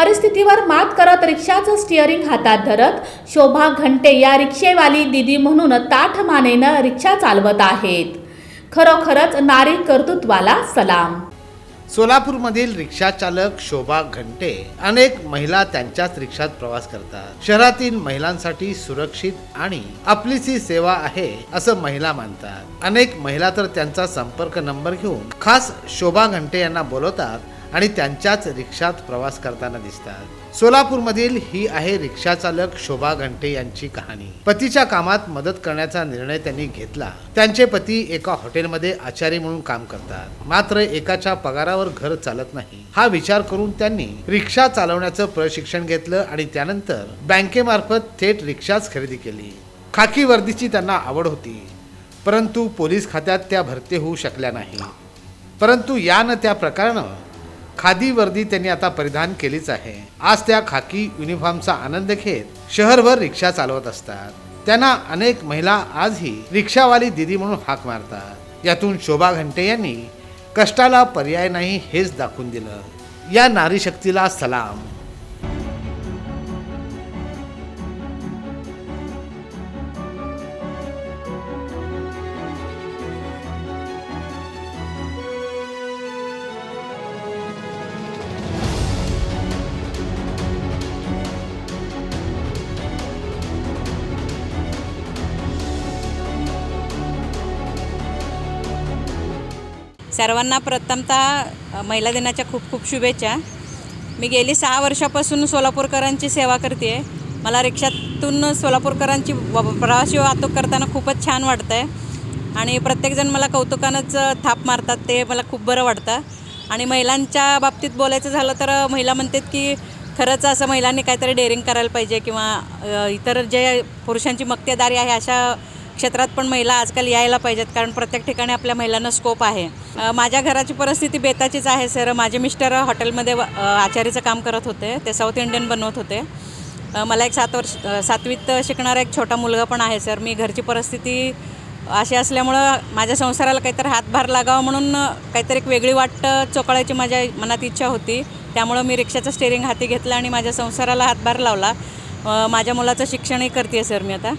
परिस्थितीवर मात करत रिक्षाचं स्टिअरिंग हातात धरत शोभा घंटे या रिक्षेवाली दिदी म्हणून ताठ मानेनं रिक्षा चालवत आहेत. खरोखरच नारी कर्तृत्वाला सलाम. सोलापूरमधील रिक्षा चालक शोभा घंटे अनेक महिला त्यांच्याच रिक्षात प्रवास करतात. शहरातील महिलांसाठी सुरक्षित आणि आपलीची सेवा आहे असं महिला मानतात. अनेक महिला तर त्यांचा संपर्क नंबर घेऊन खास शोभा घंटे यांना बोलवतात. आणि त्यांच्याच रिक्षात प्रवास करताना दिसतात. सोलापूरमधील ही आहे रिक्षा चालक शोभा घंटे यांची कहाणी. पतीच्या कामात मदत करण्याचा निर्णय त्यांनी घेतला. त्यांचे पती एका हॉटेलमध्ये आचारी म्हणून काम करतात. मात्र एकाच्या पगारावर घर चालत नाही. हा विचार करून त्यांनी रिक्षा चालवण्याचं प्रशिक्षण घेतलं आणि त्यानंतर बँकेमार्फत थेट रिक्षाच खरेदी केली. खाकी वर्दीची त्यांना आवड होती. परंतु पोलीस खात्यात त्या भरती होऊ शकल्या नाही. परंतु या न त्या प्रकारानं खादी वर्दी त्यांनी आता परिधान केलीच आहे. आज त्या खाकी युनिफॉर्मचा आनंद घेत शहरभर रिक्षा चालवत असतात. त्यांना अनेक महिला आजही रिक्षावाली दिदी म्हणून हाक मारतात. यातून शोभा घंटे यांनी कष्टाला पर्याय नाही हेच दाखवून दिलं. या नारी शक्तीला सलाम. सर्वांना प्रथमतः महिला दिनाच्या खूप खूप शुभेच्छा. मी गेली सहा वर्षापासून सोलापूरकरांची सेवा करते आहे मला रिक्षातून सोलापूरकरांची व- प्रवासी वाहतूक करताना खूपच छान वाटतं आहे आणि प्रत्येकजण मला कौतुकानंच थाप मारतात. ते मला खूप बरं वाटतं. आणि महिलांच्या बाबतीत बोलायचं झालं तर महिला म्हणतात की खरंच असं महिलांनी काहीतरी डेअरिंग करायला पाहिजे किंवा इतर जे पुरुषांची मक्तेदारी आहे अशा क्षेत्रात पण महिला आजकाल यायला पाहिजेत कारण प्रत्येक ठिकाणी आपल्या महिलांना स्कोप आहे. माझ्या घराची परिस्थिती बेताचीच आहे सर माझे मिस्टर हॉटेलमध्ये व- आचारीचं काम करत होते. ते साऊथ इंडियन बनवत होते. मला एक सात वर्ष सातवीत शिकणारा एक छोटा मुलगा पण आहे सर मी घरची परिस्थिती अशी असल्यामुळं माझ्या संसाराला काहीतरी हातभार लागावा म्हणून काहीतरी एक वेगळी वाट चोकळायची माझ्या मनात इच्छा होती. त्यामुळं मी रिक्षाचं स्टेअरिंग हाती घेतलं आणि माझ्या संसाराला हातभार लावला. माझ्या मुलाचं शिक्षणही करते सर मी आता.